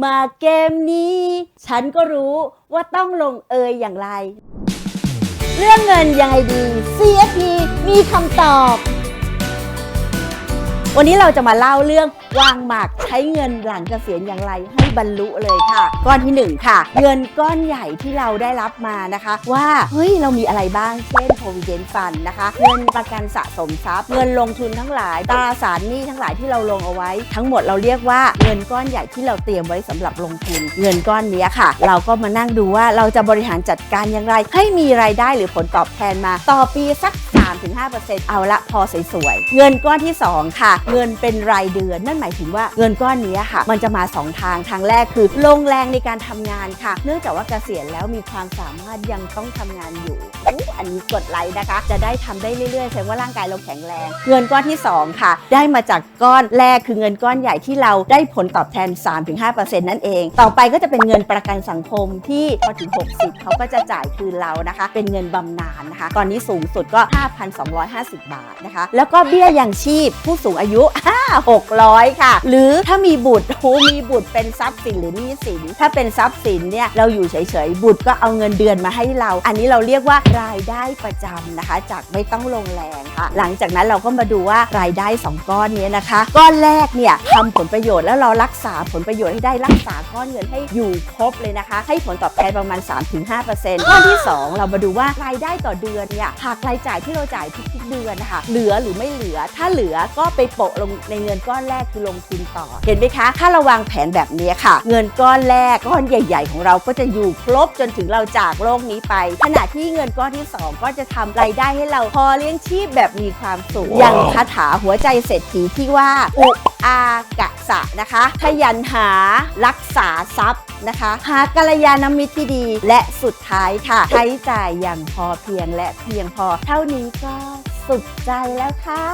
มาเกมนี้ ฉันก็รู้ว่าต้องลงเอยอย่างไร เรื่องเงินยังไงดี CFP มีคำตอบ วันนี้เราจะมาเล่าเรื่องวางหมากใช้เงินหลังเกษียณอย่างไรให้บรรลุเลยค่ะ ก้อนที่หนึ่งค่ะ เงินก้อนใหญ่ที่เราได้รับมานะคะ ว่าเฮ้ยเรามีอะไรบ้างเช่น provident fund นะคะเงินประกันสะสมทรัพย์ เงินลงทุนทั้งหลายตราสารหนี้ทั้งหลายที่เราลงเอาไว้ ทั้งหมดเราเรียกว่าเงินก้อนใหญ่ที่เราเตรียมไว้สำหรับลงทุน เงินก้อนนี้ค่ะ เราก็มานั่งดูว่าเราจะบริหารจัดการอย่างไร ให้มีรายได้หรือผลตอบแทนมา ต่อปีสัก 3-5%เอาละพอสวยๆ เงินก้อนที่ 2 ค่ะ เงินเป็นรายเดือน นั่นหมายถึงว่าเงินก้อนนี้ค่ะ มันจะมา 2 ทาง ทางแรกคือลงแรงในการทำงานค่ะ เนื่องจากว่าเกษียณแล้วมีความสามารถยังต้องทำงานอยู่อู้อันนี้กดไลค์นะคะ จะได้ทำได้เรื่อยๆแสดงว่าร่างกายเราแข็งแรง เงินก้อนที่ 2 ค่ะ ได้มาจากก้อนแรกคือเงินก้อนใหญ่ที่เราได้ผลตอบแทน 3-5%นั่นเอง ต่อไปก็จะเป็นเงินประกันสังคมที่พอถึง 60 เขาก็จะจ่ายคืนเรานะคะ เป็นเงินบำนาญนะคะ ตอนนี้สูงสุดก็5,250 บาทนะคะ แล้วก็เบี้ยยังชีพผู้สูงอายุ600 ค่ะ หรือถ้ามีบุตรโอ้มีบุตรเป็นทรัพย์สินหรือหนี้สิน ถ้าเป็นทรัพย์สินเนี่ยเราอยู่เฉยๆ บุตรก็เอาเงินเดือนมาให้เรา อันนี้เราเรียกว่ารายได้ประจำนะคะ จากไม่ต้องลงแรงค่ะ หลังจากนั้นเราก็มาดูว่ารายได้ 2 ก้อนนี้นะคะ ก้อนแรกเนี่ยทำผลประโยชน์แล้วเรารักษาผลประโยชน์ให้ได้รักษาก้อนเงินให้อยู่ครบเลยนะคะ ให้ผลตอบแทนประมาณ 3-5%ก้อนที่ 2 เรามาดูว่ารายได้ต่อเดือนเนี่ยหากรายจ่ายที่เราจ่ายทุกๆเดือนนะคะ เหลือหรือไม่เหลือ ถ้าเหลือก็ไปโปะลงในเงินก้อนแรกคือลงทุนต่อ เห็นไหมคะ ถ้าเราวางแผนแบบนี้ค่ะ เงินก้อนแรกก้อนใหญ่ ๆ ของเราก็จะอยู่ครบจนถึงเราจากโลกนี้ไป ขณะที่เงินก้อนที่ 2 ก็จะทำรายได้ให้เราพอเลี้ยงชีพแบบมีความสุข อย่างคาถาหัวใจเศรษฐีที่ว่าอุ อากะสะนะคะขยันหารักษาทรัพย์นะคะ หากัลยาณมิตรที่ดี และสุดท้ายค่ะ ใช้จ่ายอย่างพอเพียงและเพียงพอ เท่านี้ก็สุดใจแล้วค่ะ